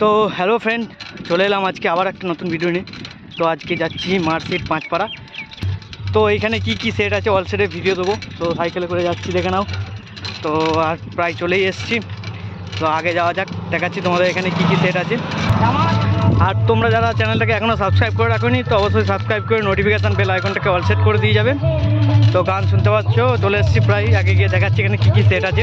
তো hello friend চলে এলাম আজকে আবার একটা নতুন ভিডিও নিয়ে। তো আজকে যাচ্ছি মার্কশিট পাঁচপাড়া। তো এইখানে কি কি সেট আছে অল সেটের ভিডিও দেবো। তো সাইকেলে করে যাচ্ছি, দেখে নাও। তো আর প্রায় চলেই এসেছি। তো আগে যাওয়া যাক, দেখাচ্ছি তোমাদের এখানে কি কি সেট আছে। আর তোমরা যারা চ্যানেলটাকে এখনও সাবস্ক্রাইব করে রাখোনি, তো অবশ্যই সাবস্ক্রাইব করে নোটিফিকেশান বেল আইকনটাকে অল সেট করে দিয়ে যাবে। তো গান শুনতে পাচ্ছ, চলে এসেছি প্রায়। আগে গিয়ে দেখাচ্ছি এখানে কী কী সেট আছে।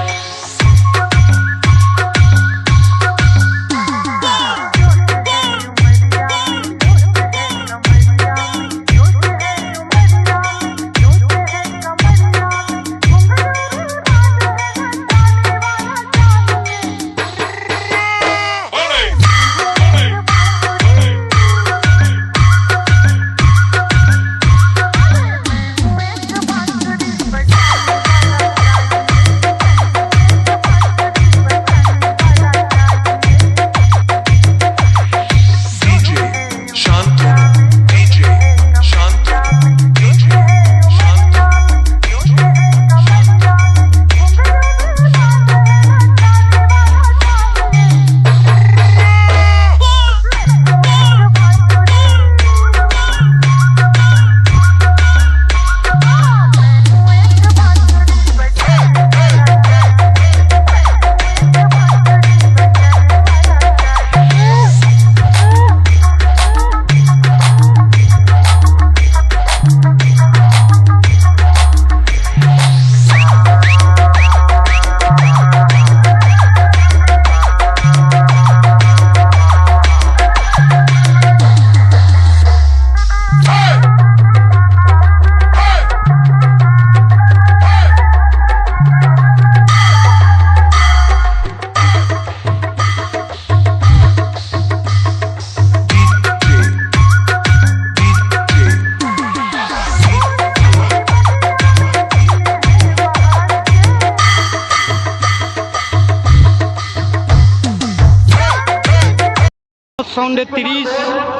সাউন্ডের তিরিশ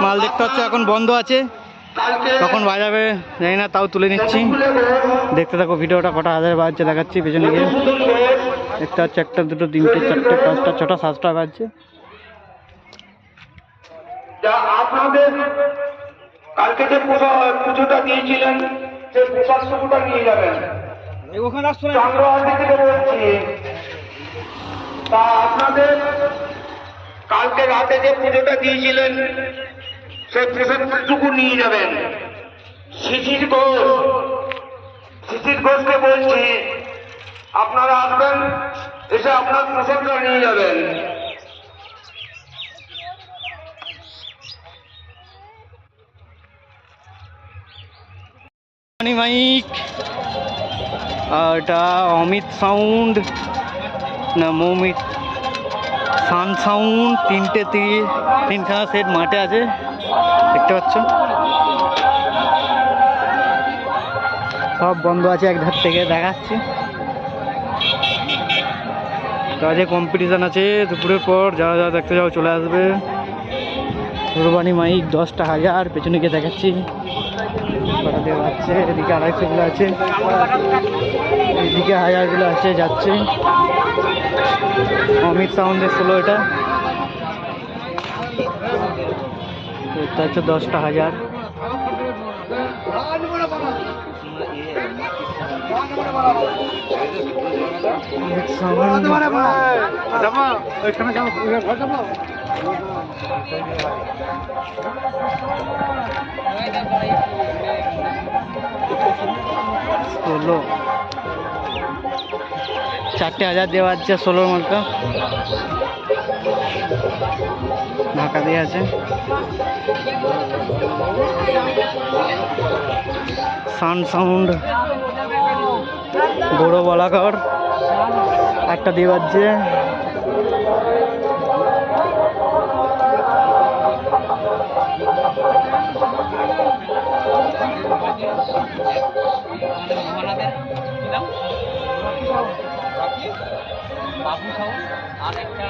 মাল দেখতে পাচ্ছ এখন বন্ধ আছে। তখন বাজাবে জানি না তাও তুলে নিচ্ছি। দেখতে থাকো ভিডিওটা কটা হাজার বাজছে দেখাচ্ছি পেছনে গিয়ে। দেখতে পাচ্ছ একটা দুটো তিনটে চারটে পাঁচটা ছটা সাতটা বাজছে। আপনাদের কালকে যে পুজোটা দিয়েছিলেন সেই প্রসাদটা নিয়ে যাবেন। চন্দ্রহাটি থেকে বলছি। তা আপনাদের কালকে রাতে যে পুজোটা দিয়েছিলেন, সেই প্রসাদটুকু নিয়ে যাবেন। শিশির ঘোষ, শিশির ঘোষকে বলছি, আপনারা আসবেন, এসে আপনার প্রসাদটা নিয়ে যাবেন। মাইক এটা অমিত সাউন্ড, না মৌমিত সান সাউন্ড তিনটে তি- তিনখানা সেট মাঠে আছে, দেখতে পাচ্ছ। সব বন্ধ আছে এক ধার থেকে, দেখাচ্ছি। আজকে কম্পিটিশান আছে, দুপুরের পর যারা যারা দেখতে যাও চলে আসবে। কুরবানি মাইক দশটা হাজার, পেছনে গিয়ে দেখাচ্ছি। কটা দেওয়া আছে, এদিকে আড়াইশোগুলো হাজারগুলো আছে, যাচ্ছে। অমিত সাউন্ডের এটা। এটা হচ্ছে দশটা হাজার। অমিত সাউন্ড ষোলো চারটে হাজার দেওয়া আছে ষোলোর মালটা ঢাকা দিয়ে আছে সান সাউন্ড বড় বলাকর একটা দিয়ে বাজছে মহানাদের কি নাম বাবু সাউ আর একটা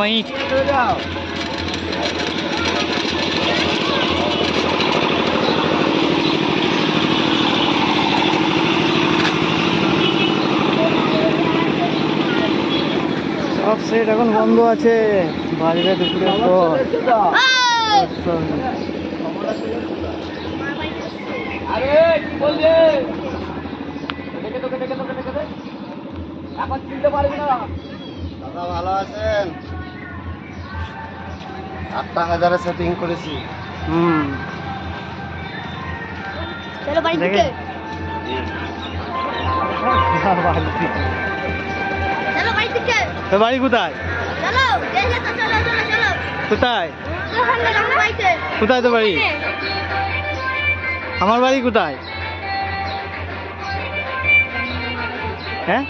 মাই সব সেট এখন বন্ধ আছে। বাজবে দুপুরের পর। আরে কি বলছে দেখে তোকে দেখে তোকে দেখে দে এখন চিনতে পারবি না। দাদা ভালো আছেন? আটটা হাজারে সেটিং করেছি। হুম। চলো বাড়ি থেকে চলো বাড়ি থেকে তো বাড়ি কোথায়? চলো তো চলো চলো চলো। কোথায়? কোথায় তো বাড়ি? আমার বাড়ি কোথায়? হ্যাঁ?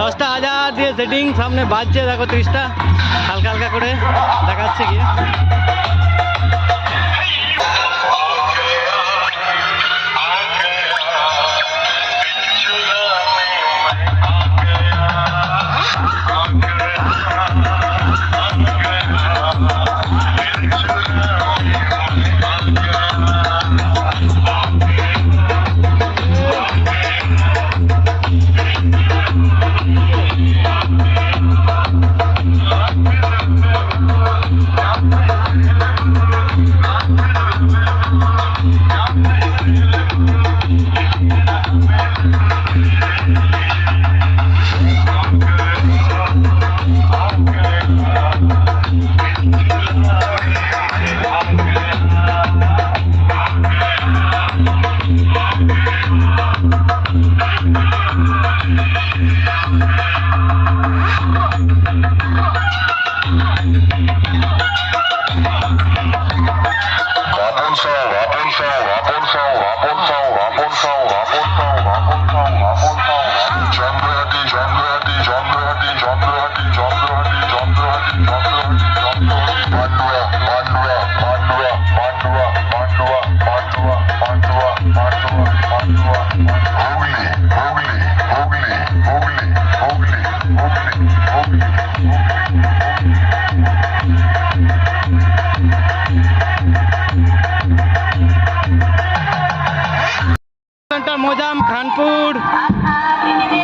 দশটা হাজার দিয়ে সেটিং সামনে বাজছে দেখো ত্রিশটা হালকা হালকা করে দেখাচ্ছে গিয়ে। Rapunzel, Rapunzel, Rapunzel, Rapunzel, Rapunzel, Rapunzel, Rapunzel, Rapunzel,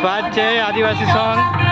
बाद आदिवासी सॉन्ग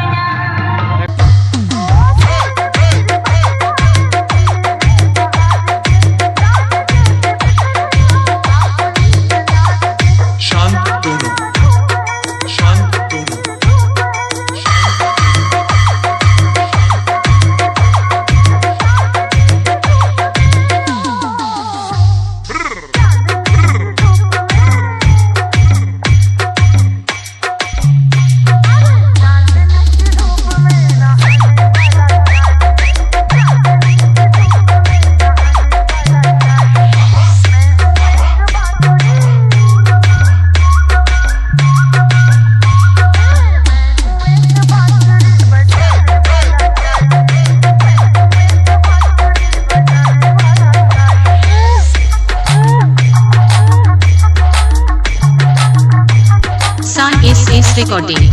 रिकॉर्डिंग